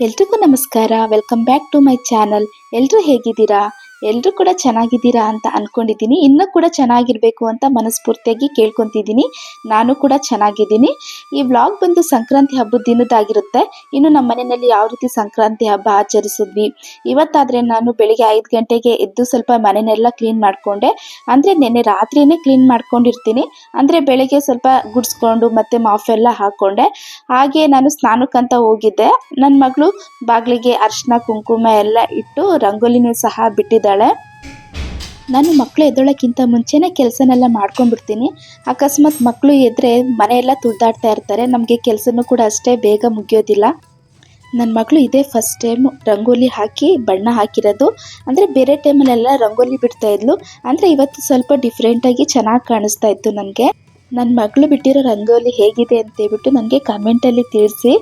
ಎಲ್ರಿಗೂ ನಮಸ್ಕಾರ. Welcome back to my channel ಎಲ್ಲರೂ ಹೇಗಿದ್ದೀರಾ? ಎಲ್ಲರೂ ಕೂಡ ಚೆನ್ನಾಗಿದ್ದೀರಾ ಅಂತ ಅಂದ್ಕೊಂಡಿದ್ದೀನಿ ಇನ್ನೂ ಕೂಡ ಚೆನ್ನಾಗಿರಬೇಕು ಅಂತ ಮನಸ್ಫೂರ್ತಿಯಾಗಿ ಕೇಳ್ಕೊತಿದ್ದೀನಿ. ನಾನು ಕೂಡ ಚೆನ್ನಾಗಿದ್ದೀನಿ. ಈ ವ್ಲಾಗ್ ಬಂದು ಸಂಕ್ರಾಂತಿ ಹಬ್ಬದ ದಿನದಾಗಿರುತ್ತೆ ಇನ್ನು ನಮ್ಮ ಮನೆಯಲ್ಲಿ ಯಾವ ರೀತಿ ಸಂಕ್ರಾಂತಿ ಹಬ್ಬ ಆಚರಿಸಿದ್ವಿ? ಇವತ್ತಾದರೆ ನಾನು ಬೆಳಿಗ್ಗೆ ಐದು ಗಂಟೆಗೆ ಎದ್ದು ಸ್ವಲ್ಪ ಮನೆಯನ್ನೆಲ್ಲ ಕ್ಲೀನ್ ಮಾಡಿಕೊಂಡೆ. ಅಂದರೆ ನೆನ್ನೆ ರಾತ್ರಿಯೇ ಕ್ಲೀನ್ ಮಾಡ್ಕೊಂಡಿರ್ತೀನಿ. ಅಂದರೆ ಬೆಳಿಗ್ಗೆ ಸ್ವಲ್ಪ ಗುಡಿಸ್ಕೊಂಡು ಮತ್ತೆ ಮಾಫ್ ಎಲ್ಲ ಹಾಕ್ಕೊಂಡೆ ಹಾಗೆ ನಾನು ಸ್ನಾನಕ್ಕಂತ ಹೋಗಿದ್ದೆ. ನನ್ನ ಮಗಳು ಬಾಗಿಲಿಗೆ ಅರ್ಶಿನ, ಕುಂಕುಮ ಎಲ್ಲ ಇಟ್ಟು ರಂಗೋಲಿನೂ ಸಹ ಬಿಟ್ಟಿದ್ದಾಳೆ. ನಾನು ಮಕ್ಕಳು ಎದ್ದೋಳಕ್ಕಿಂತ ಮುಂಚೆನೇ ಕೆಲಸನೆಲ್ಲ ಮಾಡ್ಕೊಂಡ್ಬಿಡ್ತೀನಿ. ಅಕಸ್ಮಾತ್ ಮಕ್ಕಳು ಎದ್ರೆ ಮನೆಯೆಲ್ಲ ತುಳಿದಾಡ್ತಾ ಇರ್ತಾರೆ. ನಮಗೆ ಕೆಲಸನೂ ಕೂಡ ಅಷ್ಟೇ ಬೇಗ ಮುಗಿಯೋದಿಲ್ಲ. ನನ್ನ ಮಗಳು ಇದೇ ಫಸ್ಟ್ ಟೈಮ್ ರಂಗೋಲಿ ಹಾಕಿ, ಬಣ್ಣ ಹಾಕಿರೋದು. ಅಂದರೆ ಬೇರೆ ಟೈಮಲ್ಲೆಲ್ಲ ರಂಗೋಲಿ ಬಿಡ್ತಾ ಇದ್ಲು. ಅಂದರೆ ಇವತ್ತು ಸ್ವಲ್ಪ ಡಿಫ್ರೆಂಟಾಗಿ ಚೆನ್ನಾಗಿ ಕಾಣಿಸ್ತಾ ಇತ್ತು ನನಗೆ. ನನ್ನ ಮಗಳು ಬಿಟ್ಟಿರೋ ರಂಗೋಲಿ ಹೇಗಿದೆ ಅಂತೇಳ್ಬಿಟ್ಟು ನನಗೆ ಕಮೆಂಟಲ್ಲಿ ತಿಳಿಸಿ.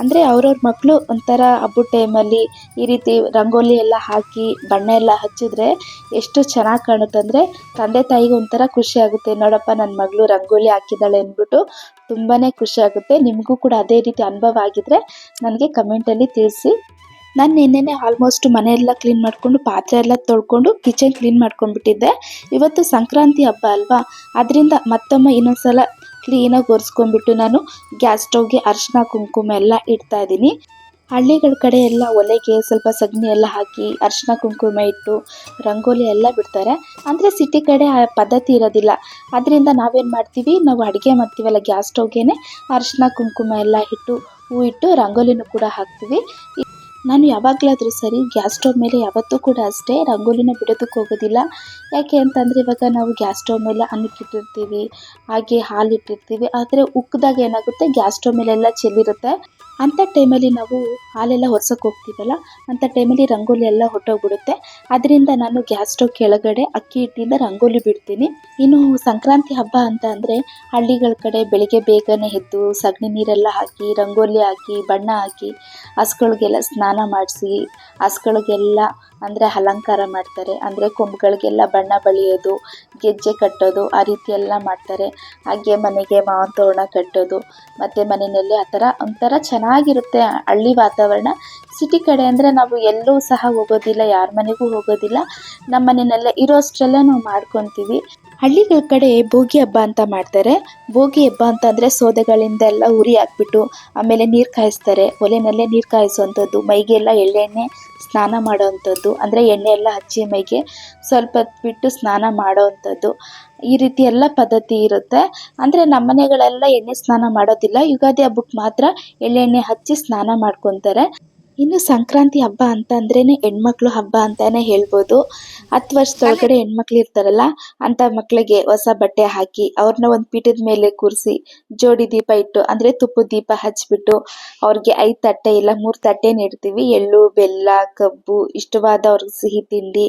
ಅಂದರೆ ಅವ್ರವ್ರ ಮಕ್ಕಳು ಒಂಥರ ಹಬ್ಬದ ಟೈಮಲ್ಲಿ ಈ ರೀತಿ ರಂಗೋಲಿ ಎಲ್ಲ ಹಾಕಿ, ಬಣ್ಣ ಎಲ್ಲ ಹಚ್ಚಿದ್ರೆ ಎಷ್ಟು ಚೆನ್ನಾಗಿ ಕಾಣುತ್ತಂದರೆ ತಂದೆ ತಾಯಿಗೆ ಒಂಥರ ಖುಷಿ ಆಗುತ್ತೆ. ನೋಡಪ್ಪ ನನ್ನ ಮಗಳು ರಂಗೋಲಿ ಹಾಕಿದ್ದಾಳೆ ಅಂದ್ಬಿಟ್ಟು ತುಂಬಾ ಖುಷಿ ಆಗುತ್ತೆ. ನಿಮಗೂ ಕೂಡ ಅದೇ ರೀತಿ ಅನುಭವ ಆಗಿದ್ರೆ ನನಗೆ ಕಮೆಂಟಲ್ಲಿ ತಿಳಿಸಿ. ನಾನು ನಿನ್ನೆನೆ ಆಲ್ಮೋಸ್ಟ್ ಮನೆಯೆಲ್ಲ ಕ್ಲೀನ್ ಮಾಡಿಕೊಂಡು, ಪಾತ್ರೆ ಎಲ್ಲ ತೊಳ್ಕೊಂಡು ಕಿಚನ್ ಕ್ಲೀನ್ ಮಾಡ್ಕೊಂಡ್ಬಿಟ್ಟಿದ್ದೆ. ಇವತ್ತು ಸಂಕ್ರಾಂತಿ ಹಬ್ಬ ಅಲ್ವಾ? ಅದರಿಂದ ಮತ್ತೊಮ್ಮೆ ಇನ್ನೊಂದ್ಸಲ ಕ್ಲೀನಾಗಿ ಒರೆಸ್ಕೊಂಡ್ಬಿಟ್ಟು ನಾನು ಗ್ಯಾಸ್ ಸ್ಟವ್ಗೆ ಅರಿಶಿನ ಕುಂಕುಮ ಎಲ್ಲ ಇಡ್ತಾ ಇದ್ದೀನಿ. ಹಳ್ಳಿಗಳ ಕಡೆ ಎಲ್ಲ ಒಲೆಗೆ ಸ್ವಲ್ಪ ಸಗಣಿ ಎಲ್ಲ ಹಾಕಿ ಅರಿಶಿನ ಕುಂಕುಮ ಇಟ್ಟು ರಂಗೋಲಿ ಎಲ್ಲ ಬಿಡ್ತಾರೆ. ಅಂದರೆ ಸಿಟಿ ಕಡೆ ಆ ಪದ್ಧತಿ ಇರೋದಿಲ್ಲ. ಅದರಿಂದ ನಾವೇನು ಮಾಡ್ತೀವಿ? ನಾವು ಅಡುಗೆ ಮಾಡ್ತೀವಲ್ಲ ಗ್ಯಾಸ್ ಸ್ಟವ್ಗೆ ಅರಿಶಿನ ಕುಂಕುಮ ಎಲ್ಲ ಇಟ್ಟು ಹೂ ಇಟ್ಟು ರಂಗೋಲಿನೂ ಕೂಡ ಹಾಕ್ತೀವಿ. ನಾನು ಯಾವಾಗಲಾದರೂ ಸರಿ ಗ್ಯಾಸ್ ಸ್ಟವ್ ಮೇಲೆ ಯಾವತ್ತೂ ಕೂಡ ಅಷ್ಟೇ ರಂಗೋಲಿನ ಬಿಡೋದಕ್ಕೆ ಹೋಗೋದಿಲ್ಲ. ಯಾಕೆ ಅಂತಂದರೆ ಇವಾಗ ನಾವು ಗ್ಯಾಸ್ ಸ್ಟವ್ ಮೇಲೆ ಅನ್ನಕ್ಕಿಟ್ಟಿರ್ತೀವಿ ಹಾಗೆ ಹಾಲು ಇಟ್ಟಿರ್ತೀವಿ, ಆದರೆ ಉಕ್ಕಿದಾಗ ಏನಾಗುತ್ತೆ? ಗ್ಯಾಸ್ ಸ್ಟವ್ ಮೇಲೆಲ್ಲ ಚೆಲ್ಲಿರುತ್ತೆ ಅಂಥ ಟೈಮಲ್ಲಿ ನಾವು ಹಾಲೆಲ್ಲ ಹೊರ್ಸೋಕೆ ಹೋಗ್ತೀವಲ್ಲ ಅಂಥ ಟೈಮಲ್ಲಿ ರಂಗೋಲಿ ಎಲ್ಲ ಹೊಟ್ಟೋಗ್ಬಿಡುತ್ತೆ ಅದರಿಂದ ನಾನು ಗ್ಯಾಸ್ ಸ್ಟವ್ ಕೆಳಗಡೆ ಅಕ್ಕಿ ಹಿಟ್ಟಿಂದ ರಂಗೋಲಿ ಬಿಡ್ತೀನಿ. ಇನ್ನು ಸಂಕ್ರಾಂತಿ ಹಬ್ಬ ಅಂತ ಅಂದರೆ ಹಳ್ಳಿಗಳ ಕಡೆ ಬೆಳಿಗ್ಗೆ ಬೇಗನೆ ಎದ್ದು ಸಗಣಿ ನೀರೆಲ್ಲ ಹಾಕಿ, ರಂಗೋಲಿ ಹಾಕಿ, ಬಣ್ಣ ಹಾಕಿ, ಹಸುಗಳಿಗೆಲ್ಲ ಸ್ನಾನ ಮಾಡಿಸಿ ಹಸುಗಳಿಗೆಲ್ಲ ಅಂದರೆ ಅಲಂಕಾರ ಮಾಡ್ತಾರೆ. ಅಂದರೆ ಕೊಂಬುಗಳಿಗೆಲ್ಲ ಬಣ್ಣ ಬಳಿಯೋದು, ಗೆಜ್ಜೆ ಕಟ್ಟೋದು, ಆ ರೀತಿ ಎಲ್ಲ ಮಾಡ್ತಾರೆ. ಹಾಗೆ ಮನೆಗೆ ಮಾವಿನ ತೋರಣ ಕಟ್ಟೋದು, ಮತ್ತು ಮನೆಯಲ್ಲಿ ಆ ಥರ ಒಂಥರ ಚೆನ್ನಾಗಿರುತ್ತೆ ಹಳ್ಳಿ ವಾತಾವರಣ. ಸಿಟಿ ಕಡೆ ಅಂದರೆ ನಾವು ಎಲ್ಲೂ ಸಹ ಹೋಗೋದಿಲ್ಲ, ಯಾರ ಮನೆಗೂ ಹೋಗೋದಿಲ್ಲ. ನಮ್ಮ ಮನೆಯಲ್ಲೇ ಇರೋಷ್ಟರಲ್ಲೇ ನಾವು ಮಾಡ್ಕೊತೀವಿ. ಹಳ್ಳಿಗಳ ಕಡೆ ಭೋಗಿ ಹಬ್ಬ ಅಂತ ಮಾಡ್ತಾರೆ. ಭೋಗಿ ಹಬ್ಬ ಅಂತಂದ್ರೆ ಸೋದೆಗಳಿಂದ ಎಲ್ಲ ಉರಿ ಹಾಕ್ಬಿಟ್ಟು ಆಮೇಲೆ ನೀರು ಕಾಯಿಸ್ತಾರೆ. ಒಲೆನಲ್ಲೇ ನೀರು ಕಾಯಿಸುವಂಥದ್ದು, ಮೈಗೆಲ್ಲ ಎಳ್ಳೆಣ್ಣೆ ಸ್ನಾನ ಮಾಡೋವಂಥದ್ದು, ಅಂದರೆ ಎಣ್ಣೆ ಎಲ್ಲ ಹಚ್ಚಿ ಮೈಗೆ ಸ್ವಲ್ಪ ಬಿಟ್ಟು ಸ್ನಾನ ಮಾಡೋವಂಥದ್ದು. ಈ ರೀತಿ ಎಲ್ಲ ಪದ್ಧತಿ ಇರುತ್ತೆ. ಅಂದರೆ ನಮ್ಮ ಮನೆಗಳೆಲ್ಲ ಎಣ್ಣೆ ಸ್ನಾನ ಮಾಡೋದಿಲ್ಲ. ಯುಗಾದಿ ಹಬ್ಬಕ್ಕೆ ಮಾತ್ರ ಎಳ್ಳೆಣ್ಣೆ ಹಚ್ಚಿ ಸ್ನಾನ ಮಾಡ್ಕೊತಾರೆ. ಇನ್ನು ಸಂಕ್ರಾಂತಿ ಹಬ್ಬ ಅಂತ ಅಂದ್ರೇನೆ ಹೆಣ್ಮಕ್ಳು ಹಬ್ಬ ಅಂತಾನೆ ಹೇಳ್ಬೋದು. ಹತ್ತು ವರ್ಷದೊಳಗಡೆ ಹೆಣ್ಮಕ್ಳು ಇರ್ತಾರಲ್ಲ, ಅಂತ ಮಕ್ಕಳಿಗೆ ಹೊಸ ಬಟ್ಟೆ ಹಾಕಿ ಅವ್ರನ್ನ ಒಂದು ಪೀಠದ ಮೇಲೆ ಕೂರಿಸಿ ಜೋಡಿ ದೀಪ ಇಟ್ಟು, ಅಂದ್ರೆ ತುಪ್ಪದ ದೀಪ ಹಚ್ಬಿಟ್ಟು ಅವ್ರಿಗೆ ಐದು ತಟ್ಟೆ ಇಲ್ಲ ಮೂರು ತಟ್ಟೆ ನೀಡ್ತೀವಿ ಎಳ್ಳು, ಬೆಲ್ಲ, ಕಬ್ಬು, ಇಷ್ಟವಾದ ಅವ್ರಿಗೆ ಸಿಹಿ ತಿಂಡಿ,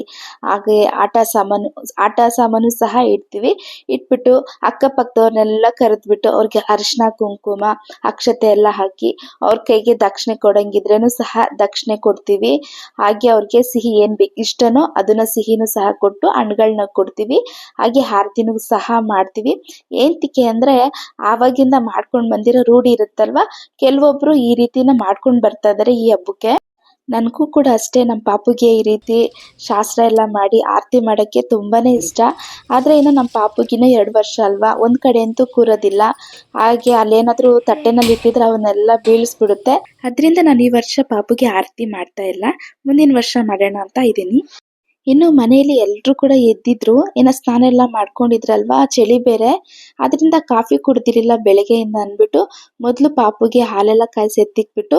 ಹಾಗೆ ಆಟ ಸಾಮಾನು ಆಟ ಸಾಮಾನು ಸಹ ಇಡ್ತೀವಿ. ಇಟ್ಬಿಟ್ಟು ಅಕ್ಕಪಕ್ಕದವ್ರನ್ನೆಲ್ಲ ಕರೆದ್ಬಿಟ್ಟು ಅವ್ರಿಗೆ ಅರಿಶಿನ, ಕುಂಕುಮ, ಅಕ್ಷತೆ ಎಲ್ಲ ಹಾಕಿ ಅವ್ರ ಕೈಗೆ ದಕ್ಷಿಣೆ ಕೊಡಂಗಿದ್ರೇನು ಸಹ ದಕ್ಷಿಣೆ ಕೊಡ್ತೀವಿ. ಹಾಗೆ ಅವ್ರಿಗೆ ಸಿಹಿ ಏನು ಬೇಕು ಇಷ್ಟನೋ ಅದನ್ನ ಸಿಹಿನೂ ಸಹ ಕೊಟ್ಟು ಹಣ್ಗಳನ್ನ ಕೊಡ್ತೀವಿ. ಹಾಗೆ ಆರತಿನೂ ಸಹ ಮಾಡ್ತೀವಿ. ಏಂತಿಕೆ ಅಂದರೆ ಆವಾಗಿಂದ ಮಾಡ್ಕೊಂಡು ಬಂದಿರೋ ರೂಢಿ ಇರುತ್ತಲ್ವ? ಕೆಲವೊಬ್ರು ಈ ರೀತಿನ ಮಾಡ್ಕೊಂಡು ಬರ್ತಾ ಇದ್ದಾರೆ ಈ ಹಬ್ಬಕ್ಕೆ. ನನಗೂ ಕೂಡ ಅಷ್ಟೇ ನಮ್ಮ ಪಾಪುಗೆ ಈ ರೀತಿ ಶಾಸ್ತ್ರ ಎಲ್ಲ ಮಾಡಿ ಆರತಿ ಮಾಡೋಕ್ಕೆ ತುಂಬಾ ಇಷ್ಟ. ಆದರೆ ಇನ್ನು ನಮ್ಮ ಪಾಪುಗಿನ ಎರಡು ವರ್ಷ ಅಲ್ವಾ? ಒಂದು ಕಡೆ ಅಂತೂ ಕೂರೋದಿಲ್ಲ. ಹಾಗೆ ಅಲ್ಲೇನಾದರೂ ತಟ್ಟೆನಲ್ಲಿ ಇಟ್ಟಿದ್ರೆ ಅವನ್ನೆಲ್ಲ ಬೀಳಿಸ್ಬಿಡುತ್ತೆ. ಅದರಿಂದ ನಾನು ಈ ವರ್ಷ ಪಾಪುಗೆ ಆರತಿ ಮಾಡ್ತಾ ಇಲ್ಲ. ಮುಂದಿನ ವರ್ಷ ಮಾಡೋಣ ಅಂತ ಇದ್ದೀನಿ. ಇನ್ನು ಮನೆಯಲ್ಲಿ ಎಲ್ಲರೂ ಕೂಡ ಎದ್ದಿದ್ರು ಏನೋ ಸ್ನಾನ ಎಲ್ಲ ಮಾಡ್ಕೊಂಡಿದ್ರಲ್ವಾ, ಚಳಿ ಬೇರೆ. ಅದರಿಂದ ಕಾಫಿ ಕುಡ್ದಿರಲಿಲ್ಲ ಬೆಳಗ್ಗೆಯಿಂದ ಅಂದ್ಬಿಟ್ಟು, ಮೊದಲು ಪಾಪುಗೆ ಹಾಲೆಲ್ಲ ಕಾಯಿಸಿ ಎತ್ತಿಕ್ಬಿಟ್ಟು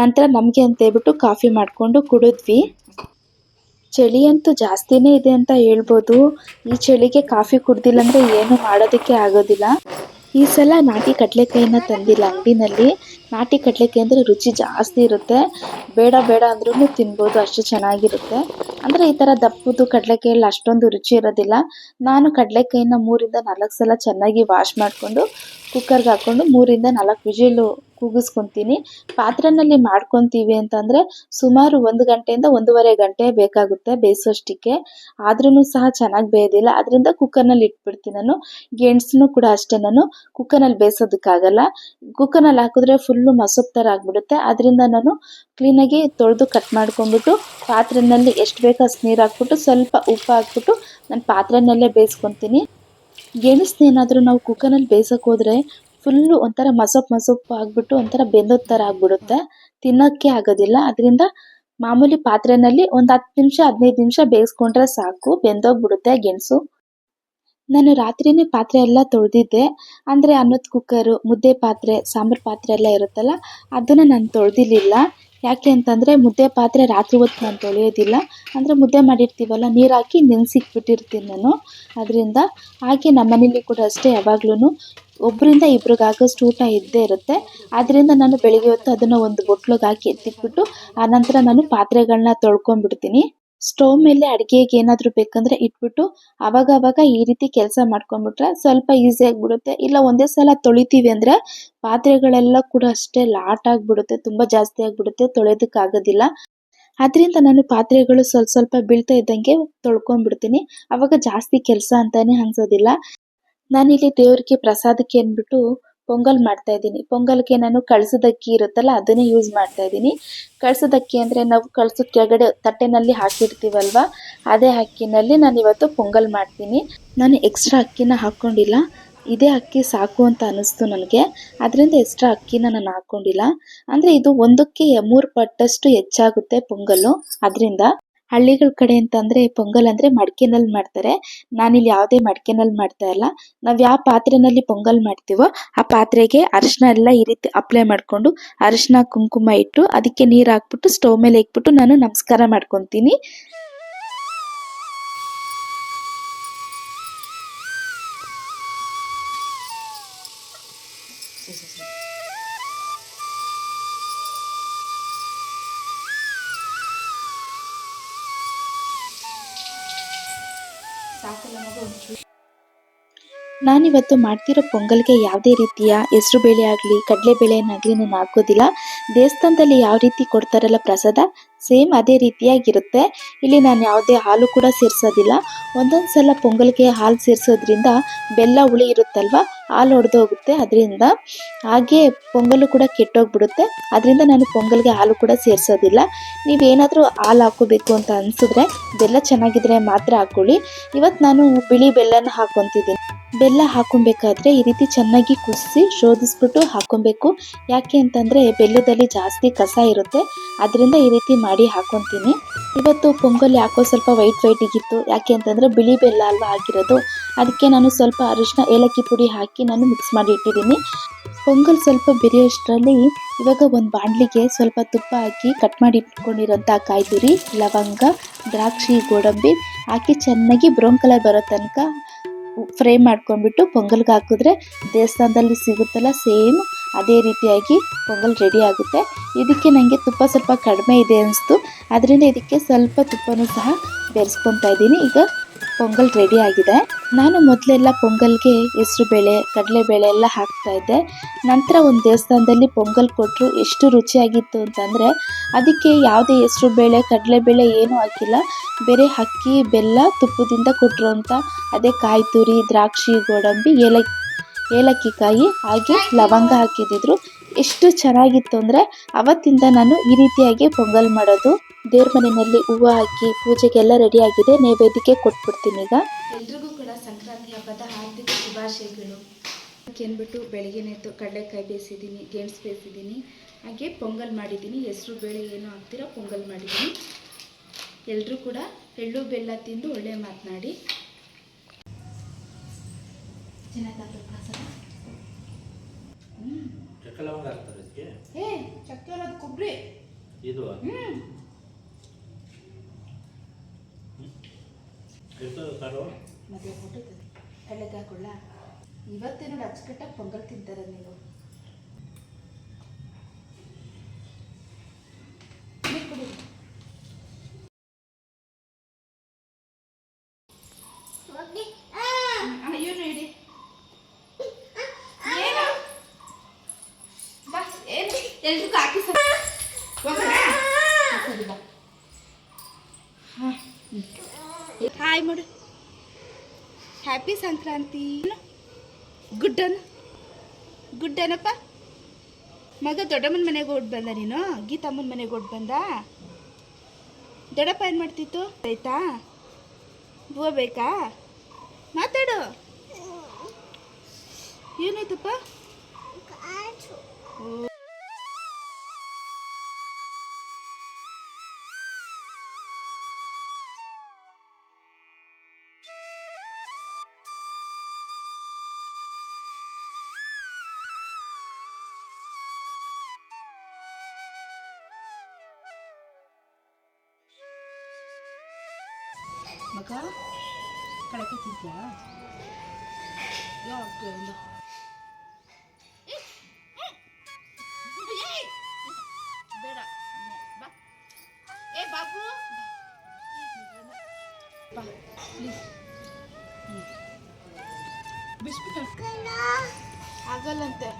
ನಂತರ ನಮಗೆ ಅಂತ ಹೇಳ್ಬಿಟ್ಟು ಕಾಫಿ ಮಾಡಿಕೊಂಡು ಕುಡಿದ್ವಿ. ಚಳಿ ಅಂತೂ ಜಾಸ್ತಿನೇ ಇದೆ ಅಂತ ಹೇಳ್ಬೋದು. ಈ ಚಳಿಗೆ ಕಾಫಿ ಕುಡ್ದಿಲ್ಲ ಅಂದರೆ ಏನು ಮಾಡೋದಕ್ಕೆ ಆಗೋದಿಲ್ಲ. ಈ ಸಲ ನಾಟಿ ಕಡಲೆಕಾಯಿನ ತಂದಿಲ್ಲ ಅಂಗಡಿನಲ್ಲಿ. ನಾಟಿ ಕಡಲೆಕಾಯಿ ಅಂದರೆ ರುಚಿ ಜಾಸ್ತಿ ಇರುತ್ತೆ. ಬೇಡ ಬೇಡ ಅಂದ್ರೂ ತಿನ್ಬೋದು, ಅಷ್ಟು ಚೆನ್ನಾಗಿರುತ್ತೆ. ಅಂದರೆ ಈ ಥರ ದಪ್ಪದ್ದು ಕಡಲೆಕಾಯಲ್ಲಿ ಅಷ್ಟೊಂದು ರುಚಿ ಇರೋದಿಲ್ಲ. ನಾನು ಕಡಲೆಕಾಯಿನ ಮೂರಿಂದ ನಾಲ್ಕು ಸಲ ಚೆನ್ನಾಗಿ ವಾಶ್ ಮಾಡಿಕೊಂಡು ಕುಕ್ಕರ್ಗೆ ಹಾಕ್ಕೊಂಡು ಮೂರಿಂದ ನಾಲ್ಕು ವಿಜಿಲು ಕೂಗಿಸ್ಕೊತೀನಿ. ಪಾತ್ರೆನಲ್ಲಿ ಮಾಡ್ಕೊತೀವಿ ಅಂತಂದರೆ ಸುಮಾರು ಒಂದು ಗಂಟೆಯಿಂದ ಒಂದೂವರೆ ಗಂಟೆ ಬೇಕಾಗುತ್ತೆ ಬೇಯಿಸೋಷ್ಟಕ್ಕೆ. ಆದ್ರೂ ಸಹ ಚೆನ್ನಾಗಿ ಬೇಯೋದಿಲ್ಲ. ಅದರಿಂದ ಕುಕ್ಕರ್ನಲ್ಲಿ ಇಟ್ಬಿಡ್ತೀನಿ ನಾನು. ಗೆಣಸನ್ನು ಕೂಡ ಅಷ್ಟೇ ನಾನು. ಕುಕ್ಕರ್ನಲ್ಲಿ ಬೇಯಿಸೋದಕ್ಕಾಗಲ್ಲ. ಕುಕ್ಕರ್ನಲ್ಲಿ ಹಾಕಿದ್ರೆ ಫುಲ್ ಫುಲ್ಲು ಮಸೊಪ್ ಥರ ಆಗಿಬಿಡುತ್ತೆ ಅದರಿಂದ ನಾನು ಕ್ಲೀನಾಗಿ ತೊಳೆದು ಕಟ್ ಮಾಡ್ಕೊಂಡ್ಬಿಟ್ಟು ಪಾತ್ರೆನಲ್ಲಿ ಎಷ್ಟು ಬೇಕೋ ಅಷ್ಟು ನೀರು ಹಾಕ್ಬಿಟ್ಟು ಸ್ವಲ್ಪ ಉಪ್ಪು ಹಾಕ್ಬಿಟ್ಟು ನಾನು ಪಾತ್ರೆನಲ್ಲೇ ಬೇಯಿಸ್ಕೊತೀನಿ. ಗೆಣಸನ್ನೇನಾದರೂ ನಾವು ಕುಕ್ಕರಲ್ಲಿ ಬೇಯಿಸೋಕೆ ಹೋದರೆ ಫುಲ್ಲು ಒಂಥರ ಮಸೊಪ್ ಮಸೊಪ್ಪು ಆಗಿಬಿಟ್ಟು ಒಂಥರ ಬೆಂದದ ಥರ ಆಗಿಬಿಡುತ್ತೆ. ತಿನ್ನೋಕ್ಕೆ ಆಗೋದಿಲ್ಲ. ಅದರಿಂದ ಮಾಮೂಲಿ ಪಾತ್ರೆನಲ್ಲಿ ಒಂದು ಹತ್ತು ನಿಮಿಷ, ಹದಿನೈದು ನಿಮಿಷ ಬೇಯಿಸ್ಕೊಂಡ್ರೆ ಸಾಕು. ಬೆಂದೋಗ್ಬಿಡುತ್ತೆ ಗೆಣಸು ನಾನು ರಾತ್ರಿನೇ ಪಾತ್ರೆ ಎಲ್ಲ ತೊಳೆದಿದ್ದೆ. ಅಂದರೆ ಅನ್ನದ ಕುಕ್ಕರು ಮುದ್ದೆ ಪಾತ್ರೆ, ಸಾಂಬಾರು ಪಾತ್ರೆ ಎಲ್ಲ ಇರುತ್ತಲ್ಲ, ಅದನ್ನು ನಾನು ತೊಳೆದಿರಲಿಲ್ಲ. ಯಾಕೆ ಅಂತಂದರೆ ಮುದ್ದೆ ಪಾತ್ರೆ ರಾತ್ರಿ ಹೊತ್ತು ನಾನು ತೊಳೆಯೋದಿಲ್ಲ. ಅಂದರೆ ಮುದ್ದೆ ಮಾಡಿರ್ತೀವಲ್ಲ, ನೀರು ಹಾಕಿ ನೆನೆಸಿಕ್ಬಿಟ್ಟಿರ್ತೀನಿ ನಾನು. ಅದರಿಂದ ಹಾಗೆ ನಮ್ಮ ಮನೇಲಿ ಕೂಡ ಅಷ್ಟೇ ಯಾವಾಗ್ಲೂ ಒಬ್ಬರಿಂದ ಇಬ್ರಿಗಾಗೋಷ್ಟು ಊಟ ಇದ್ದೇ ಇರುತ್ತೆ. ಆದ್ದರಿಂದ ನಾನು ಬೆಳಗ್ಗೆ ಹೊತ್ತು ಅದನ್ನು ಒಂದು ಬೊಟ್ಲಿಗೆ ಹಾಕಿ ಎತ್ತಿಟ್ಬಿಟ್ಟು, ಆನಂತರ ನಾನು ಪಾತ್ರೆಗಳನ್ನ ತೊಳ್ಕೊಂಡ್ಬಿಡ್ತೀನಿ. ಸ್ಟವ್ ಮೇಲೆ ಅಡಿಗೆಗೆ ಏನಾದರೂ ಬೇಕಂದ್ರೆ ಇಟ್ಬಿಟ್ಟು ಅವಾಗವಾಗ ಈ ರೀತಿ ಕೆಲಸ ಮಾಡ್ಕೊಂಡ್ಬಿಟ್ರೆ ಸ್ವಲ್ಪ ಈಸಿ ಆಗಿಬಿಡುತ್ತೆ. ಇಲ್ಲ, ಒಂದೇ ಸಲ ತೊಳಿತೀವಿ ಅಂದರೆ ಪಾತ್ರೆಗಳೆಲ್ಲ ಕೂಡ ಅಷ್ಟೇ ಲಾಟ್ ಆಗಿಬಿಡುತ್ತೆ, ತುಂಬ ಜಾಸ್ತಿ ಆಗಿಬಿಡುತ್ತೆ ತೊಳೆಯೋದಕ್ಕಾಗೋದಿಲ್ಲ ಅದರಿಂದ ನಾನು ಪಾತ್ರೆಗಳು ಸ್ವಲ್ಪ ಸ್ವಲ್ಪ ಬೀಳ್ತಾ ಇದ್ದಂಗೆ ತೊಳ್ಕೊಂಡ್ಬಿಡ್ತೀನಿ. ಅವಾಗ ಜಾಸ್ತಿ ಕೆಲಸ ಅಂತಾನೆ ಅನ್ಸೋದಿಲ್ಲ. ನಾನಿಲ್ಲಿ ದೇವರಿಗೆ ಪ್ರಸಾದಕ್ಕೆ ಅಂದ್ಬಿಟ್ಟು ಪೊಂಗಲ್ ಮಾಡ್ತಾ ಇದ್ದೀನಿ. ಪೊಂಗಲ್ಗೆ ನಾನು ಕಳ್ಸದಕ್ಕಿ ಇರುತ್ತಲ್ಲ, ಅದನ್ನೇ ಯೂಸ್ ಮಾಡ್ತಾ ಇದ್ದೀನಿ. ಕಳ್ಸದಕ್ಕಿ ಅಂದರೆ ನಾವು ಕಳ್ಸದ ಕೆಳಗಡೆ ತಟ್ಟೆನಲ್ಲಿ ಹಾಕಿರ್ತೀವಲ್ವ, ಅದೇ ಅಕ್ಕಿನಲ್ಲಿ ನಾನು ಇವತ್ತು ಪೊಂಗಲ್ ಮಾಡ್ತೀನಿ. ನಾನು ಎಕ್ಸ್ಟ್ರಾ ಅಕ್ಕಿನ ಹಾಕ್ಕೊಂಡಿಲ್ಲ ಇದೇ ಅಕ್ಕಿ ಸಾಕು ಅಂತ ಅನ್ನಿಸ್ತು ನನಗೆ. ಅದರಿಂದ ಎಕ್ಸ್ಟ್ರಾ ಅಕ್ಕಿನ ನಾನು ಹಾಕ್ಕೊಂಡಿಲ್ಲ ಅಂದರೆ ಇದು ಒಂದಕ್ಕೆ ಮೂರು ಪಟ್ಟಷ್ಟು ಹೆಚ್ಚಾಗುತ್ತೆ ಪೊಂಗಲ್ಲು ಅದರಿಂದ ಹಳ್ಳಿಗಳ ಕಡೆ ಅಂತಂದರೆ ಪೊಂಗಲ್ ಅಂದ್ರೆ ಮಡಿಕೆನಲ್ಲಿ ಮಾಡ್ತಾರೆ. ನಾನಿಲ್ಲಿ ಯಾವುದೇ ಮಡಿಕೆನಲ್ಲಿ ಮಾಡ್ತಾ ಇಲ್ಲ. ನಾವು ಯಾವ ಪಾತ್ರೆನಲ್ಲಿ ಪೊಂಗಲ್ ಮಾಡ್ತೀವೋ ಆ ಪಾತ್ರೆಗೆ ಅರಿಶಿನ ಎಲ್ಲ ಈ ರೀತಿ ಅಪ್ಲೈ ಮಾಡಿಕೊಂಡು ಅರಿಶಿನ ಕುಂಕುಮ ಇಟ್ಟು ಅದಕ್ಕೆ ನೀರು ಹಾಕ್ಬಿಟ್ಟು ಸ್ಟವ್ ಮೇಲೆ ಇಕ್ಬಿಟ್ಟು ನಾನು ನಮಸ್ಕಾರ ಮಾಡ್ಕೊತೀನಿ. ನಾನಿವತ್ತು ಮಾಡ್ತಿರೋ ಪೊಂಗಲ್ಗೆ ಯಾವುದೇ ರೀತಿಯ ಹೆಸರು ಬೇಳೆ ಆಗಲಿ ಕಡಲೆಬೇಳೆನಾಗಲಿ ನಾನು ಹಾಕೋದಿಲ್ಲ. ದೇವಸ್ಥಾನದಲ್ಲಿ ಯಾವ ರೀತಿ ಕೊಡ್ತಾರಲ್ಲ ಪ್ರಸಾದ? ಸೇಮ್ ಅದೇ ರೀತಿಯಾಗಿರುತ್ತೆ. ಇಲ್ಲಿ ನಾನು ಯಾವುದೇ ಹಾಲು ಕೂಡ ಸೇರಿಸೋದಿಲ್ಲ. ಒಂದೊಂದು ಸಲ ಪೊಂಗಲ್ಗೆ ಹಾಲು ಸೇರಿಸೋದ್ರಿಂದ ಬೆಲ್ಲ ಹುಳಿ ಇರುತ್ತಲ್ವ, ಹಾಲು ಒಡೆದೋಗುತ್ತೆ ಅದರಿಂದ. ಹಾಗೆ ಪೊಂಗಲು ಕೂಡ ಕೆಟ್ಟೋಗ್ಬಿಡುತ್ತೆ. ಅದರಿಂದ ನಾನು ಪೊಂಗಲ್ಗೆ ಹಾಲು ಕೂಡ ಸೇರಿಸೋದಿಲ್ಲ. ನೀವೇನಾದರೂ ಹಾಲು ಹಾಕೋಬೇಕು ಅಂತ ಅನಿಸಿದ್ರೆ, ಬೆಲ್ಲ ಚೆನ್ನಾಗಿದ್ರೆ ಮಾತ್ರ ಹಾಕ್ಕೊಳ್ಳಿ ಇವತ್ತು ನಾನು ಬಿಳಿ ಬೆಲ್ಲನ ಹಾಕ್ಕೊತಿದ್ದೀನಿ ಬೆಲ್ಲ ಹಾಕೊಬೇಕಾದ್ರೆ ಈ ರೀತಿ ಚೆನ್ನಾಗಿ ಕುದಿಸಿ ಶೋಧಿಸ್ಬಿಟ್ಟು ಹಾಕೊಬೇಕು. ಯಾಕೆ ಅಂತಂದರೆ ಬೆಲ್ಲದಲ್ಲಿ ಜಾಸ್ತಿ ಕಸ ಇರುತ್ತೆ. ಅದರಿಂದ ಈ ರೀತಿ ಮಾಡಿ ಹಾಕೊತೀನಿ. ಇವತ್ತು ಪೊಂಗಲ್ ಯಾಕೋ ಸ್ವಲ್ಪ ವೈಟ್ ವೈಟ್ ವೈಟಿಗಿತ್ತು ಯಾಕೆ ಅಂತಂದರೆ ಬಿಳಿ ಬೆಲ್ಲ ಅಲ್ವಾ ಆಗಿರೋದು. ಅದಕ್ಕೆ ನಾನು ಸ್ವಲ್ಪ ಅರಿಶಿನ ಏಲಕ್ಕಿ ಪುಡಿ ಹಾಕಿ ನಾನು ಮಿಕ್ಸ್ ಮಾಡಿ ಇಟ್ಟಿದ್ದೀನಿ. ಪೊಂಗಲ್ ಸ್ವಲ್ಪ ಬಿರಿಯಷ್ಟರಲ್ಲಿ ಇವಾಗ ಒಂದು ಬಾಣಲಿಗೆ ಸ್ವಲ್ಪ ತುಪ್ಪ ಹಾಕಿ ಕಟ್ ಮಾಡಿ ಇಟ್ಕೊಂಡಿರೋಂಥ ಕಾಯಿ ತುರಿ ಲವಂಗ, ದ್ರಾಕ್ಷಿ, ಗೋಡಂಬಿ ಹಾಕಿ ಚೆನ್ನಾಗಿ ಬ್ರೌನ್ ಕಲರ್ ಬರೋ ತನಕ ಫ್ರೈ ಮಾಡ್ಕೊಂಡ್ಬಿಟ್ಟು ಪೊಂಗಲ್ಗೆ ಹಾಕಿದ್ರೆ ದೇವಸ್ಥಾನದಲ್ಲಿ ಸಿಗುತ್ತಲ್ಲ ಸೇಮ್ ಅದೇ ರೀತಿಯಾಗಿ ಪೊಂಗಲ್ ರೆಡಿ ಆಗುತ್ತೆ. ಇದಕ್ಕೆ ನನಗೆ ತುಪ್ಪ ಸ್ವಲ್ಪ ಕಡಿಮೆ ಇದೆ ಅನಿಸ್ತು. ಅದರಿಂದ ಇದಕ್ಕೆ ಸ್ವಲ್ಪ ತುಪ್ಪನೂ ಸಹ ಬೆರೆಸ್ಕೊತಾ ಇದ್ದೀನಿ. ಈಗ ಪೊಂಗಲ್ ರೆಡಿ ಆಗಿದೆ. ನಾನು ಮೊದಲೆಲ್ಲ ಪೊಂಗಲ್ಗೆ ಹೆಸರುಬೇಳೆ ಕಡಲೆಬೇಳೆ ಎಲ್ಲ ಹಾಕ್ತಾ ಇದ್ದೆ. ನಂತರ ಒಂದು ದೇವಸ್ಥಾನದಲ್ಲಿ ಪೊಂಗಲ್ ಕೊಟ್ಟರು ಎಷ್ಟು ರುಚಿಯಾಗಿತ್ತು ಅಂತಂದರೆ, ಅದಕ್ಕೆ ಯಾವುದೇ ಹೆಸರು ಬೇಳೆ, ಕಡಲೆ ಬೇಳೆ ಏನೂ ಹಾಕಿಲ್ಲ. ಬೇರೆ ಅಕ್ಕಿ, ಬೆಲ್ಲ ತುಪ್ಪದಿಂದ ಕೊಟ್ಟರು ಅಂತ. ಅದೇ ಕಾಯಿ ತುರಿ, ದ್ರಾಕ್ಷಿ, ಗೋಡಂಬಿ ಏಲಕ್ಕಿ ಏಲಕ್ಕಿ ಕಾಯಿ, ಹಾಗೆ ಲವಂಗ ಹಾಕಿದಿದ್ರು ಎಷ್ಟು ಚೆನ್ನಾಗಿತ್ತು ಅಂದರೆ ಅವತ್ತಿಂದ ನಾನು ಈ ರೀತಿಯಾಗಿ ಪೊಂಗಲ್ ಮಾಡೋದು. ದೇವ್ರ ಮನೆಯಲ್ಲಿ ಹೂವು ಹಾಕಿ ಪೂಜೆಗೆಲ್ಲ ರೆಡಿ ಆಗಿದೆ. ನೈವೇದ್ಯಕ್ಕೆ ಕೊಟ್ಬಿಡ್ತೀನಿ ಈಗ. ಎಲ್ರಿಗೂ ಕೂಡ ಸಂಕ್ರಾಂತಿ ಹಬ್ಬದ ಹಾರ್ದಿಕ ಶುಭಾಶಯಗಳು. ಅಂದ್ಬಿಟ್ಟು ಬೆಳಗ್ಗೆ ಎದ್ದು ಕಡಲೆಕಾಯಿ ಬೇಯಿಸಿದ್ದೀನಿ ಗೇಮ್ಸ್ ಬೇಯಿಸಿದ್ದೀನಿ. ಹಾಗೆ ಪೊಂಗಲ್ ಮಾಡಿದ್ದೀನಿ. ಹೆಸರು ಬೇಳೆ ಏನು ಹಾಕ್ತಿರೋ ಪೊಂಗಲ್ ಮಾಡಿದ್ದೀನಿ. ಎಲ್ಲರೂ ಕೂಡ ಎಳ್ಳು ಬೆಲ್ಲ ತಿಂದು ಒಳ್ಳೆ ಮಾತನಾಡಿ. ಚೆನ್ನಾಗಿ ಪ್ರಸಾದ ಚಕ್ಕೆ ಲವಂಗ ಹಾಕ್ತಾರೆ ಅದಕ್ಕೆ. ಏ ಚಕ್ಕೆ ಕೊಬ್ಬರಿ ಇದು ಹ್ಮ್. ಎಷ್ಟು ಮತ್ತೆ ಮದುವೆ ಕೊಟ್ಟು ಕಳ್ಳೆಗೆ ಹಾಕೊಳ್ಳ ಇವತ್ತೇ ನೋಡಿ ಅಚ್ಚುಕಟ್ಟಾಗಿ ಪೊಂಗಲ್ ತಿಂತಾರೆ ನೀವು ಎಲ್ರಿಗೂ ಹಾಕಿ ಹಾಯ್ ಮಾಡು ಹ್ಯಾಪಿ ಸಂಕ್ರಾಂತಿ ಗುಡ್ ಗುಡ್ಡನಪ್ಪ ಮಗ ದೊಡ್ಡಮ್ಮನ ಮನೆಗೆ ಓಡ್ ಬಂದ ನೀನು? ಗೀತಮ್ಮನ ಮನೆಗೆ ಓಡ್ ಬಂದ? ದೊಡ್ಡಪ್ಪ ಏನು ಮಾಡ್ತಿತ್ತು? ಆಯ್ತಾ? ಹೂವು ಬೇಕಾ? ಮಾತಾಡು. ಏನಾಯ್ತಪ್ಪ? ಮಗ ಕಳಕೆ ತಿಂತ್ಯಾ ಯಾಕೆ ಒಂದು ಬೇಡ ಬಾ ಏ ಬಾಬು ಬಾ ಪ್ಲೀಸ್ ಬಿಸ್ಬಿಟ್ಟು ಆಗಲ್ಲಂತೆ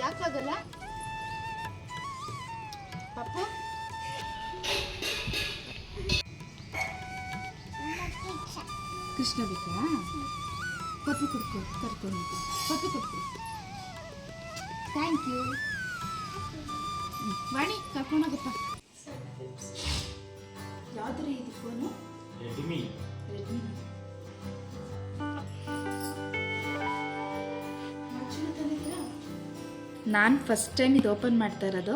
ಯಾಕಾಗಲ್ಲ ಪಪ್ಪು ಕೃಷ್ಣ ಬೇಕಾ ಪಪ್ಪು ಕೊಡ್ಕೊ ಕರ್ಕೊಂಡು ಪಪ್ಪು ಕುಡ್ಕೊ. ಥ್ಯಾಂಕ್ ಯು ವಾಣಿ ಕರ್ಕೊಂಡೋಗಪ್ಪ ಯಾವ್ದು ಇದು ಫೋನು ರೆಡ್ಮಿ ರೆಡ್ಮಿ ನಾನು ಫಸ್ಟ್ ಟೈಮ್ ಇದು ಓಪನ್ ಮಾಡ್ತಾ ಇರೋದು.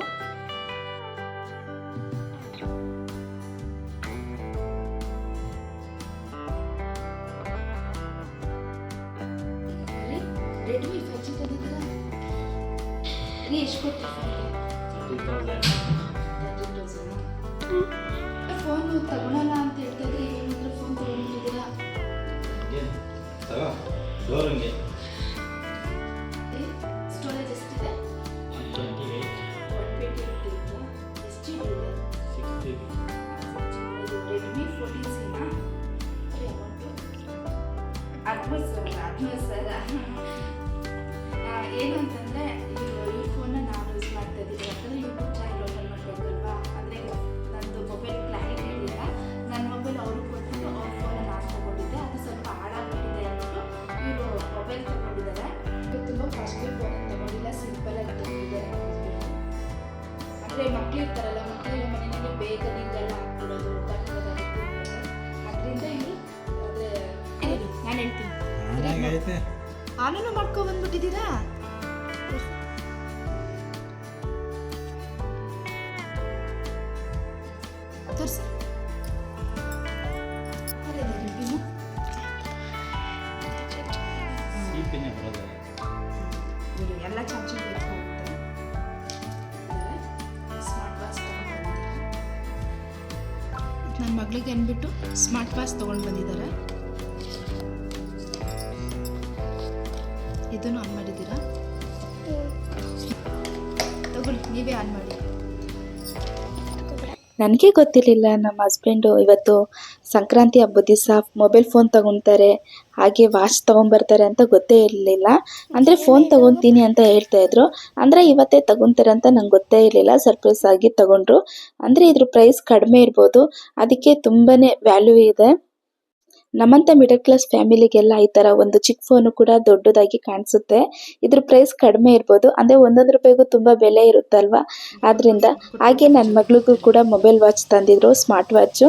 ಮಕ್ಳು ಮಕ್ಕಳಿಗೆ ಮಕ್ಕಳೆಲ್ಲ ಮನೆಯಲ್ಲಿ ಬೇಗ ನಿಂಗೆಲ್ಲ ಹಾಕ್ಬಿಡೋದು ಅದರಿಂದ ಇಲ್ಲಿ ಅಂದರೆ ನಾನು ಹೇಳ್ತೀನಿ. ಆನನ್ನು ಮಾಡ್ಕೊ ಬಂದ್ಬಿಟ್ಟಿದ್ದೀರಾ? ಇದನ್ನು ಆನ್ ಮಾಡಿದ್ದೀರಾ? ತಗೊಳ್ಳಿ, ನೀವೇ ಆನ್ ಮಾಡಿ. ನನಗೆ ಗೊತ್ತಿರಲಿಲ್ಲ, ನಮ್ಮ ಹಸ್ಬೆಂಡು ಇವತ್ತು ಸಂಕ್ರಾಂತಿ ಹಬ್ಬದ ದಿವಸ ಮೊಬೈಲ್ ಫೋನ್ ತಗೊಂತಾರೆ, ಹಾಗೆ ವಾಚ್ ತೊಗೊಂಬರ್ತಾರೆ ಅಂತ ಗೊತ್ತೇ ಇರಲಿಲ್ಲ. ಅಂದರೆ ಫೋನ್ ತಗೊತೀನಿ ಅಂತ ಹೇಳ್ತಾ ಇದ್ರು. ಅಂದರೆ ಇವತ್ತೇ ತಗೊತಾರೆ ಅಂತ ನಂಗೆ ಗೊತ್ತೇ ಇರಲಿಲ್ಲ ಸರ್ಪ್ರೈಸ್ ಆಗಿ ತಗೊಂಡ್ರು. ಅಂದರೆ ಇದ್ರ ಪ್ರೈಸ್ ಕಡಿಮೆ ಇರ್ಬೋದು, ಅದಕ್ಕೆ ತುಂಬಾ ವ್ಯಾಲ್ಯೂ ಇದೆ. ನಮ್ಮಂಥ ಮಿಡಲ್ ಕ್ಲಾಸ್ ಫ್ಯಾಮಿಲಿಗೆಲ್ಲ ಈ ತರ ಒಂದು ಚಿಕ್ಕ ಫೋನು ಕೂಡ ದೊಡ್ಡದಾಗಿ ಕಾಣಿಸುತ್ತೆ. ಇದ್ರ ಪ್ರೈಸ್ ಕಡಿಮೆ ಇರ್ಬೋದು. ಅಂದ್ರೆ ಒಂದೊಂದು ರೂಪಾಯಿಗೂ ತುಂಬಾ ಬೆಲೆ ಇರುತ್ತಲ್ವಾ? ಆದ್ರಿಂದ ಹಾಗೆ ನನ್ನ ಮಗಳಿಗೂ ಕೂಡ ಮೊಬೈಲ್ ವಾಚ್ ತಂದಿದ್ರು ಸ್ಮಾರ್ಟ್ ವಾಚು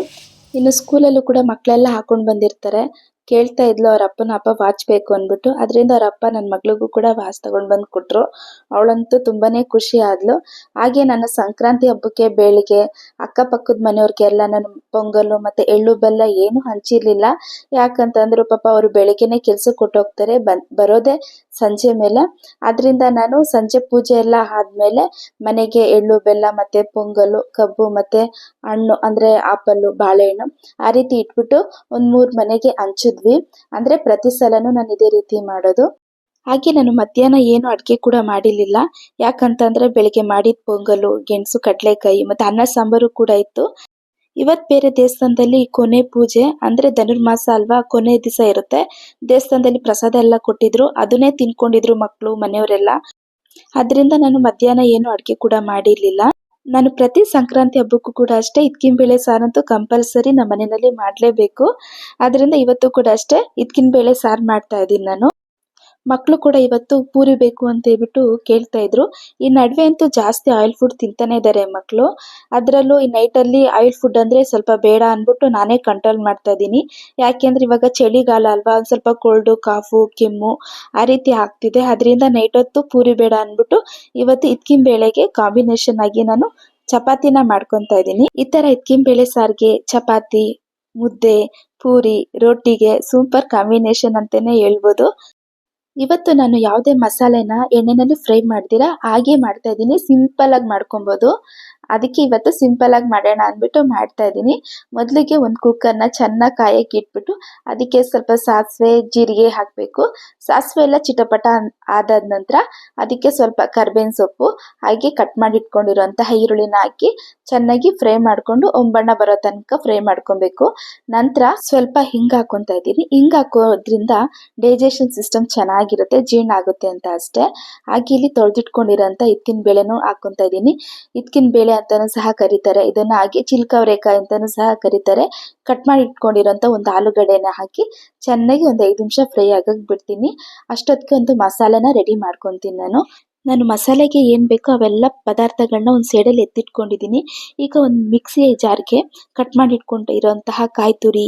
ಇನ್ನು ಸ್ಕೂಲಲ್ಲೂ ಕೂಡ ಮಕ್ಕಳೆಲ್ಲ ಹಾಕೊಂಡು ಬಂದಿರ್ತಾರೆ. ಕೇಳ್ತಾ ಇದ್ಲು ಅವ್ರ ಅಪ್ಪನ, ಅಪ್ಪ ವಾಚ್ ಬೇಕು ಅಂದ್ಬಿಟ್ಟು. ಅದರಿಂದ ಅವ್ರ ಅಪ್ಪ ನನ್ನ ಮಗಳಿಗೂ ಕೂಡ ವಾಚ್ ತಗೊಂಡು ಬಂದು ಕೊಟ್ರು. ಅವಳಂತೂ ತುಂಬಾನೇ ಖುಷಿ ಆದ್ಲು. ಹಾಗೆ ನನ್ನ ಸಂಕ್ರಾಂತಿ ಹಬ್ಬಕ್ಕೆ, ಬೆಳಿಗ್ಗೆ ಅಕ್ಕಪಕ್ಕದ ಮನೆಯವ್ರಿಗೆಲ್ಲ ನಾನು ಪೊಂಗಲು ಮತ್ತೆ ಎಳ್ಳು ಬೆಲ್ಲ ಏನು ಹಂಚಿರ್ಲಿಲ್ಲ. ಯಾಕಂತಂದ್ರು ಪಾಪ ಅವರು ಬೆಳಿಗ್ಗೆನೆ ಕೆಲ್ಸಕ್ಕೆ ಕೊಟ್ಟೋಗ್ತಾರೆ ಬನ್ ಬರೋದೇ ಸಂಜೆ ಮೇಲೆ. ಅದರಿಂದ ನಾನು ಸಂಜೆ ಪೂಜೆ ಎಲ್ಲ ಆದ್ಮೇಲೆ ಮನೆಗೆ ಎಳ್ಳು ಬೆಲ್ಲ ಮತ್ತೆ ಪೊಂಗಲು, ಕಬ್ಬು ಮತ್ತೆ ಹಣ್ಣು ಅಂದ್ರೆ ಆಪಲ್ಲು, ಬಾಳೆಹಣ್ಣು ಆ ರೀತಿ ಇಟ್ಬಿಟ್ಟು ಒಂದ್ ಮೂರ್ ಮನೆಗೆ ಅಂದ್ರೆ ಪ್ರತಿ ಸಲನೂ ನಾನು ಇದೇ ರೀತಿ ಮಾಡೋದು. ಹಾಗೆ ನಾನು ಮಧ್ಯಾಹ್ನ ಏನು ಅಡುಗೆ ಕೂಡ ಮಾಡಿರಲಿಲ್ಲ. ಯಾಕಂತಂದ್ರೆ ಬೆಳಿಗ್ಗೆ ಮಾಡಿದ ಪೊಂಗಲು, ಗೆಣಸು, ಕಡಲೆಕಾಯಿ ಮತ್ತೆ ಅನ್ನ ಸಾಂಬಾರು ಕೂಡ ಇತ್ತು. ಇವತ್ ಬೇರೆ ದೇವಸ್ಥಾನದಲ್ಲಿ ಕೊನೆ ಪೂಜೆ, ಅಂದ್ರೆ ಧನುರ್ಮಾಸ ಅಲ್ವಾ, ಕೊನೆ ದಿವಸ ಇರುತ್ತೆ. ದೇವಸ್ಥಾನದಲ್ಲಿ ಪ್ರಸಾದ ಎಲ್ಲ ಕೊಟ್ಟಿದ್ರು. ಅದನ್ನೇ ತಿನ್ಕೊಂಡಿದ್ರು ಮಕ್ಕಳು ಮನೆಯವರೆಲ್ಲ. ಅದರಿಂದ ನಾನು ಮಧ್ಯಾಹ್ನ ಏನು ಅಡುಗೆ ಕೂಡ ಮಾಡಿರ್ಲಿಲ್ಲ. ನಾನು ಪ್ರತಿ ಸಂಕ್ರಾಂತಿ ಹಬ್ಬಕ್ಕೂ ಕೂಡ ಅಷ್ಟೇ ಇದ್ಕಿನ ಬೇಳೆ ಸಾರಂತೂ ಕಂಪಲ್ಸರಿ ನಮ್ಮ ಮನೆಯಲ್ಲಿ ಮಾಡಲೇಬೇಕು. ಆದ್ದರಿಂದ ಇವತ್ತು ಕೂಡ ಅಷ್ಟೇ ಇದ್ಕಿನ ಬೇಳೆ ಸಾರು ಮಾಡ್ತಾ ಇದ್ದೀನಿ ನಾನು. ಮಕ್ಕಳು ಕೂಡ ಇವತ್ತು ಪೂರಿ ಬೇಕು ಅಂತ ಹೇಳ್ಬಿಟ್ಟು ಕೇಳ್ತಾ ಇದ್ರು. ಈ ನಡುವೆ ಅಂತೂ ಜಾಸ್ತಿ ಆಯಿಲ್ ಫುಡ್ ತಿಂತಾನೆ ಇದ್ದಾರೆ ಮಕ್ಕಳು ಅದರಲ್ಲೂ ಈ ನೈಟಲ್ಲಿ ಆಯಿಲ್ ಫುಡ್ ಅಂದರೆ ಸ್ವಲ್ಪ ಬೇಡ ಅಂದ್ಬಿಟ್ಟು ನಾನೇ ಕಂಟ್ರೋಲ್ ಮಾಡ್ತಾ ಇದ್ದೀನಿ. ಯಾಕೆಂದ್ರೆ ಇವಾಗ ಚಳಿಗಾಲ ಅಲ್ವಾ ಸ್ವಲ್ಪ ಕೋಲ್ಡು ಕಾಫು ಕೆಮ್ಮು ಆ ರೀತಿ ಆಗ್ತಿದೆ. ಅದರಿಂದ ನೈಟ್ ಹೊತ್ತು ಪೂರಿ ಬೇಡ ಅಂದ್ಬಿಟ್ಟು ಇವತ್ತು ಇದ್ಕಿನ ಬೇಳೆಗೆ ಕಾಂಬಿನೇಷನ್ ಆಗಿ ನಾನು ಚಪಾತಿನ ಮಾಡ್ಕೊತಾ ಇದ್ದೀನಿ. ಈ ತರ ಇದ್ಕಿನ ಬೇಳೆ ಸಾರಿಗೆ, ಚಪಾತಿ, ಮುದ್ದೆ, ಪೂರಿ ರೊಟ್ಟಿಗೆ ಸೂಪರ್ ಕಾಂಬಿನೇಷನ್ ಅಂತಾನೆ ಹೇಳ್ಬೋದು. ಇವತ್ತು ನಾನು ಯಾವುದೇ ಮಸಾಲೆನ ಎಣ್ಣೆನಲ್ಲಿ ಫ್ರೈ ಮಾಡ್ತೀರಾ ಹಾಗೆ ಮಾಡ್ತಾ ಇದ್ದೀನಿ. ಸಿಂಪಲ್ ಆಗಿ ಮಾಡ್ಕೊಬೋದು. ಅದಕ್ಕೆ ಇವತ್ತು ಸಿಂಪಲ್ ಆಗಿ ಮಾಡೋಣ ಅಂದ್ಬಿಟ್ಟು ಮಾಡ್ತಾ ಇದ್ದೀನಿ. ಮೊದಲಿಗೆ ಒಂದು ಕುಕ್ಕರ್ನ ಚೆನ್ನಾಗಿ ಕಾಯಕ್ಕೆ ಇಟ್ಬಿಟ್ಟು ಅದಕ್ಕೆ ಸ್ವಲ್ಪ ಸಾಸಿವೆ, ಜೀರಿಗೆ ಹಾಕಬೇಕು. ಸಾಸಿವೆ ಎಲ್ಲ ಚಿಟಪಟ ಆದಾದ ನಂತರ ಅದಕ್ಕೆ ಸ್ವಲ್ಪ ಕರ್ಬೇವಿನ ಸೊಪ್ಪು, ಹಾಗೆ ಕಟ್ ಮಾಡಿ ಇಟ್ಕೊಂಡಿರುವಂತಹ ಈರುಳ್ಳಿನ ಹಾಕಿ ಚೆನ್ನಾಗಿ ಫ್ರೈ ಮಾಡಿಕೊಂಡು ಒಂಬಣ್ಣ ಬರೋ ತನಕ ಫ್ರೈ ಮಾಡ್ಕೊಬೇಕು. ನಂತರ ಸ್ವಲ್ಪ ಹಿಂಗೆ ಹಾಕೊಂತ ಇದ್ದೀನಿ. ಹಿಂಗೆ ಹಾಕೋದ್ರಿಂದ ಡೈಜೆಷನ್ ಸಿಸ್ಟಮ್ ಚೆನ್ನಾಗಿರುತ್ತೆ, ಜೀರ್ಣ ಆಗುತ್ತೆ ಅಂತ ಅಷ್ಟೇ. ಹಾಗೆ ಇಲ್ಲಿ ತೊಳೆದಿಟ್ಕೊಂಡಿರೋಂಥ ಇತ್ತಿನ ಬೇಳೆನೂ ಹಾಕೊಂತ ಇದ್ದೀನಿ. ಇತ್ತಿನ ಬೇಳೆ ಅಂತಾನೂ ಸಹ ಕರೀತಾರೆ. ಇದನ್ನ ಹಾಗೆ ಚಿಲ್ಕವರೆಕಾಯಿ ಅಂತಾನೂ ಸಹ ಕರೀತಾರೆ. ಕಟ್ ಮಾಡಿ ಇಟ್ಕೊಂಡಿರೋಂಥ ಒಂದು ಆಲೂಗಡ್ಡೆನ ಹಾಕಿ ಚೆನ್ನಾಗಿ ಒಂದು ಐದು ನಿಮಿಷ ಫ್ರೈ ಆಗಕ್ಕೆ ಬಿಡ್ತೀನಿ. ಅಷ್ಟೊತ್ತಿಗೆ ಒಂದು ಮಸಾಲೆನ ರೆಡಿ ಮಾಡ್ಕೊತೀನಿ ನಾನು. ನಾನು ಮಸಾಲೆಗೆ ಏನ್ ಬೇಕೋ ಅವೆಲ್ಲ ಪದಾರ್ಥಗಳನ್ನ ಒಂದು ಸೈಡಲ್ಲಿ ಎತ್ತಿಟ್ಕೊಂಡಿದ್ದೀನಿ. ಈಗ ಒಂದು ಮಿಕ್ಸಿ ಜಾರ್ಗೆ ಕಟ್ ಮಾಡಿ ಇಟ್ಕೊಂಡಿರೋಂತಹ ಕಾಯಿ ತುರಿ,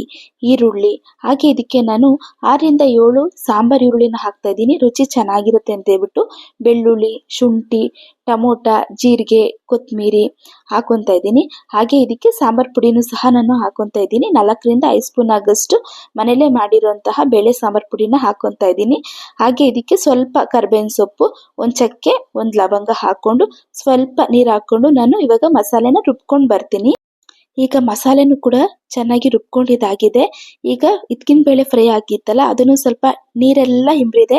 ಈರುಳ್ಳಿ ಹಾಗೆ ಇದಕ್ಕೆ ನಾನು ಆರರಿಂದ ಏಳು ಸಾಂಬಾರ್ ಈರುಳ್ಳಿನ ಹಾಕ್ತಾ ಇದ್ದೀನಿ. ರುಚಿ ಚೆನ್ನಾಗಿರುತ್ತೆ ಅಂತ ಹೇಳ್ಬಿಟ್ಟು ಬೆಳ್ಳುಳ್ಳಿ, ಶುಂಠಿ ಟಮೋಟ, ಜೀರಿಗೆ ಕೊತ್ತಂಬರಿ ಹಾಕೊತಾ ಇದ್ದೀನಿ. ಹಾಗೆ ಇದಕ್ಕೆ ಸಾಂಬಾರ್ ಪುಡಿನೂ ಸಹ ನಾನು ಹಾಕೊತಾ ಇದ್ದೀನಿ. ನಾಲ್ಕರಿಂದ ಐದು ಸ್ಪೂನ್ ಆಗಷ್ಟು ಮನೆಯಲ್ಲೇ ಮಾಡಿರುವಂತಹ ಬೇಳೆ ಸಾಂಬಾರ್ ಪುಡಿನ ಹಾಕೊತಾ ಇದ್ದೀನಿ. ಹಾಗೆ ಇದಕ್ಕೆ ಸ್ವಲ್ಪ ಕರ್ಬೇವಿನ ಸೊಪ್ಪು, ಒಂದು ಚಕ್ಕೆ, ಒಂದು ಲವಂಗ ಹಾಕೊಂಡು ಸ್ವಲ್ಪ ನೀರು ಹಾಕೊಂಡು ನಾನು ಇವಾಗ ಮಸಾಲೆನ ರುಬ್ಕೊಂಡು ಬರ್ತೀನಿ. ಈಗ ಮಸಾಲೆನೂ ಕೂಡ ಚೆನ್ನಾಗಿ ರುಬ್ಕೊಂಡಿದ್ದಾಗಿದೆ. ಈಗ ಇದ್ಕಿನ ಬೇಳೆ ಫ್ರೈ ಆಗಿತ್ತಲ್ಲ, ಅದನ್ನು ಸ್ವಲ್ಪ ನೀರೆಲ್ಲ ಹಿಂಬ್ರಿದೆ.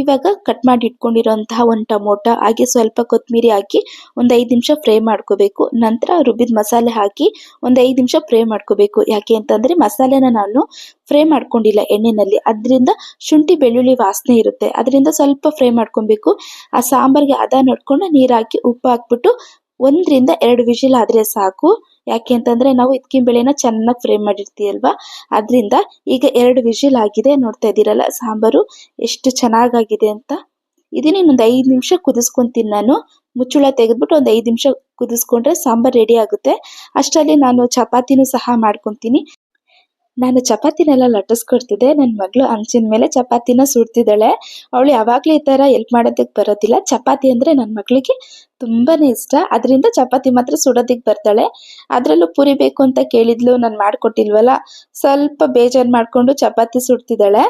ಇವಾಗ ಕಟ್ ಮಾಡಿ ಇಟ್ಕೊಂಡಿರೋಂತಹ ಒಂದು ಟೊಮೊಟೊ, ಹಾಗೆ ಸ್ವಲ್ಪ ಕೊತ್ತಂಬರಿ ಹಾಕಿ ಒಂದು ಐದು ನಿಮಿಷ ಫ್ರೈ ಮಾಡ್ಕೋಬೇಕು. ನಂತರ ರುಬ್ಬಿದ ಮಸಾಲೆ ಹಾಕಿ ಒಂದು ಐದು ನಿಮಿಷ ಫ್ರೈ ಮಾಡ್ಕೋಬೇಕು. ಯಾಕೆ ಅಂತಂದ್ರೆ ಮಸಾಲೆನ ನಾನು ಫ್ರೈ ಮಾಡ್ಕೊಂಡಿಲ್ಲ ಎಣ್ಣೆನಲ್ಲಿ. ಅದರಿಂದ ಶುಂಠಿ ಬೆಳ್ಳುಳ್ಳಿ ವಾಸನೆ ಇರುತ್ತೆ. ಅದರಿಂದ ಸ್ವಲ್ಪ ಫ್ರೈ ಮಾಡ್ಕೊಬೇಕು. ಆ ಸಾಂಬಾರ್ಗೆ ಅದ ನೋಡ್ಕೊಂಡು ನೀರು ಹಾಕಿ ಉಪ್ಪು ಹಾಕ್ಬಿಟ್ಟು ಒಂದರಿಂದ ಎರಡು ವಿಷಿಲ್ ಆದ್ರೆ ಸಾಕು. ಯಾಕೆ ಅಂತಂದ್ರೆ ನಾವು ಇದ್ಕಿನ ಬೇಳೆನ ಚೆನ್ನಾಗಿ ಫ್ರೈ ಮಾಡಿರ್ತೀವಲ್ವಾ ಅದರಿಂದ ಈಗ ಎರಡು ವಿಷಿಲ್ ಆಗಿದೆ ನೋಡ್ತಾ ಇದ್ದೀರಲ್ಲ, ಸಾಂಬಾರು ಎಷ್ಟು ಚೆನ್ನಾಗಾಗಿದೆ ಅಂತ. ಇದನ್ನ ಇನ್ನೊಂದು ಐದು ನಿಮಿಷ ಕುದಿಸ್ಕೊಂತೀನಿ ನಾನು. ಮುಚ್ಚುಳ ತೆಗೆದ್ಬಿಟ್ಟು ಒಂದು ಐದು ನಿಮಿಷ ಕುದಿಸ್ಕೊಂಡ್ರೆ ಸಾಂಬಾರ್ ರೆಡಿ ಆಗುತ್ತೆ. ಅಷ್ಟರಲ್ಲಿ ನಾನು ಚಪಾತಿನೂ ಸಹ ಮಾಡ್ಕೊತೀನಿ. ನಾನು ಚಪಾತಿನೆಲ್ಲ ಲಟ್ಟಿಸ್ಕೊಡ್ತಿದ್ದೆ. ನನ್ನ ಮಗಳು ಅಂಚಿನ ಮೇಲೆ ಚಪಾತಿನ ಸುಡ್ತಿದ್ದಾಳೆ. ಅವಳು ಯಾವಾಗಲೂ ಈ ತರ ಎಲ್ಪ್ ಮಾಡೋದಕ್ಕೆ ಬರೋದಿಲ್ಲ. ಚಪಾತಿ ಅಂದ್ರೆ ನನ್ನ ಮಗಳಿಗೆ ತುಂಬಾನೇ ಇಷ್ಟ. ಅದರಿಂದ ಚಪಾತಿ ಮಾತ್ರ ಸುಡೋದಿಕ್ ಬರ್ತಾಳೆ. ಅದರಲ್ಲೂ ಪುರಿ ಬೇಕು ಅಂತ ಕೇಳಿದ್ಲು. ನಾನು ಮಾಡಿಕೊಟ್ಟಿಲ್ವಲ್ಲ? ಸ್ವಲ್ಪ ಬೇಜಾರು ಮಾಡ್ಕೊಂಡು ಚಪಾತಿ ಸುಡ್ತಿದ್ದಾಳೆ.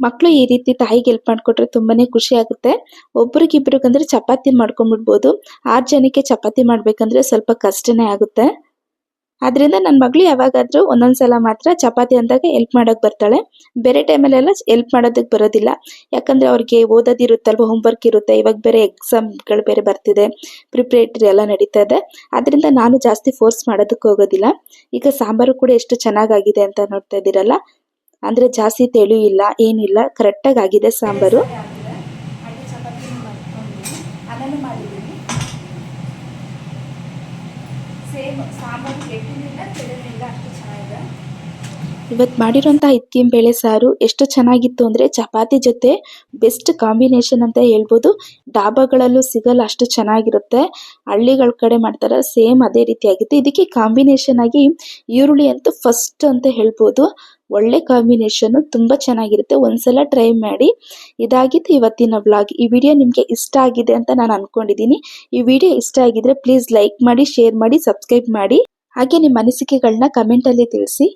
ಮಕ್ಕಳು ಈ ರೀತಿ ತಾಯಿಗೆ ಹೆಲ್ಪ್ ಮಾಡಿಕೊಟ್ರೆ ತುಂಬಾನೇ ಖುಷಿ ಆಗುತ್ತೆ. ಒಬ್ರಿಗಿಬ್ರಿಗಂದ್ರೆ ಚಪಾತಿ ಮಾಡ್ಕೊಂಡ್ಬಿಡ್ಬೋದು ಆರು ಜನಕ್ಕೆ ಚಪಾತಿ ಮಾಡ್ಬೇಕಂದ್ರೆ ಸ್ವಲ್ಪ ಕಷ್ಟನೇ ಆಗುತ್ತೆ. ಆದ್ರಿಂದ ನನ್ನ ಮಗಳು ಯಾವಾಗಾದ್ರೂ ಒಂದೊಂದ್ಸಲ ಮಾತ್ರ ಚಪಾತಿ ಅಂದಾಗ ಹೆಲ್ಪ್ ಮಾಡೋಕೆ ಬರ್ತಾಳೆ. ಬೇರೆ ಟೈಮಲ್ಲೆಲ್ಲ ಹೆಲ್ಪ್ ಮಾಡೋದಕ್ಕೆ ಬರೋದಿಲ್ಲ. ಯಾಕಂದ್ರೆ ಅವ್ರಿಗೆ ಓದೋದಿರುತ್ತಲ್ವ ಹೋಮ್ವರ್ಕ್ ಇರುತ್ತೆ. ಇವಾಗ ಬೇರೆ ಎಕ್ಸಾಮ್ಗಳು ಬೇರೆ ಬರ್ತಿದೆ. ಪ್ರಿಪ್ರೇಟರಿ ಎಲ್ಲ ನಡೀತಾ ಇದೆ. ಆದ್ರಿಂದ ನಾನು ಜಾಸ್ತಿ ಫೋರ್ಸ್ ಮಾಡೋದಕ್ಕೆ ಹೋಗೋದಿಲ್ಲ. ಈಗ ಸಾಂಬಾರು ಕೂಡ ಎಷ್ಟು ಚೆನ್ನಾಗಾಗಿದೆ ಅಂತ ನೋಡ್ತಾ ಇದ್ದೀರಲ್ಲ. ಅಂದ್ರೆ ಜಾಸ್ತಿ ತೆಳು ಇಲ್ಲ, ಏನಿಲ್ಲ. ಕರೆಕ್ಟಾಗಿ ಆಗಿದೆ ಸಾಂಬಾರು. ಇವತ್ತು ಮಾಡಿರೋಂಥ ಬೇಳೆ ಸಾರು ಎಷ್ಟು ಚೆನ್ನಾಗಿತ್ತು ಅಂದರೆ ಚಪಾತಿ ಜೊತೆ ಬೆಸ್ಟ್ ಕಾಂಬಿನೇಷನ್ ಅಂತ ಹೇಳ್ಬೋದು. ಡಾಬಾಗಳಲ್ಲೂ ಸಿಗಲ್ಲ ಅಷ್ಟು ಚೆನ್ನಾಗಿರುತ್ತೆ. ಹಳ್ಳಿಗಳ ಕಡೆ ಮಾಡ್ತಾರೆ ಸೇಮ್ ಅದೇ ರೀತಿಯಾಗಿತ್ತು ಇದಕ್ಕೆ ಕಾಂಬಿನೇಷನ್ ಆಗಿ ಈರುಳ್ಳಿ ಅಂತೂ ಫಸ್ಟ್ ಅಂತ ಹೇಳ್ಬೋದು. ಒಳ್ಳೆ ಕಾಂಬಿನೇಷನ್ ತುಂಬ ಚೆನ್ನಾಗಿರುತ್ತೆ. ಒಂದ್ಸಲ ಟ್ರೈ ಮಾಡಿ ಇದಾಗಿತ್ತು ಇವತ್ತಿನ ವ್ಲಾಗ್ ಈ ವಿಡಿಯೋ ನಿಮಗೆ ಇಷ್ಟ ಆಗಿದೆ ಅಂತ ನಾನು ಅನ್ಕೊಂಡಿದ್ದೀನಿ ಈ ವಿಡಿಯೋ ಇಷ್ಟ ಆಗಿದ್ರೆ ಪ್ಲೀಸ್ ಲೈಕ್ ಮಾಡಿ ಶೇರ್ ಮಾಡಿ ಸಬ್ಸ್ಕ್ರೈಬ್ ಮಾಡಿ. ಹಾಗೆ ನಿಮ್ಮ ಅನಿಸಿಕೆಗಳನ್ನ ಕಮೆಂಟಲ್ಲಿ ತಿಳಿಸಿ.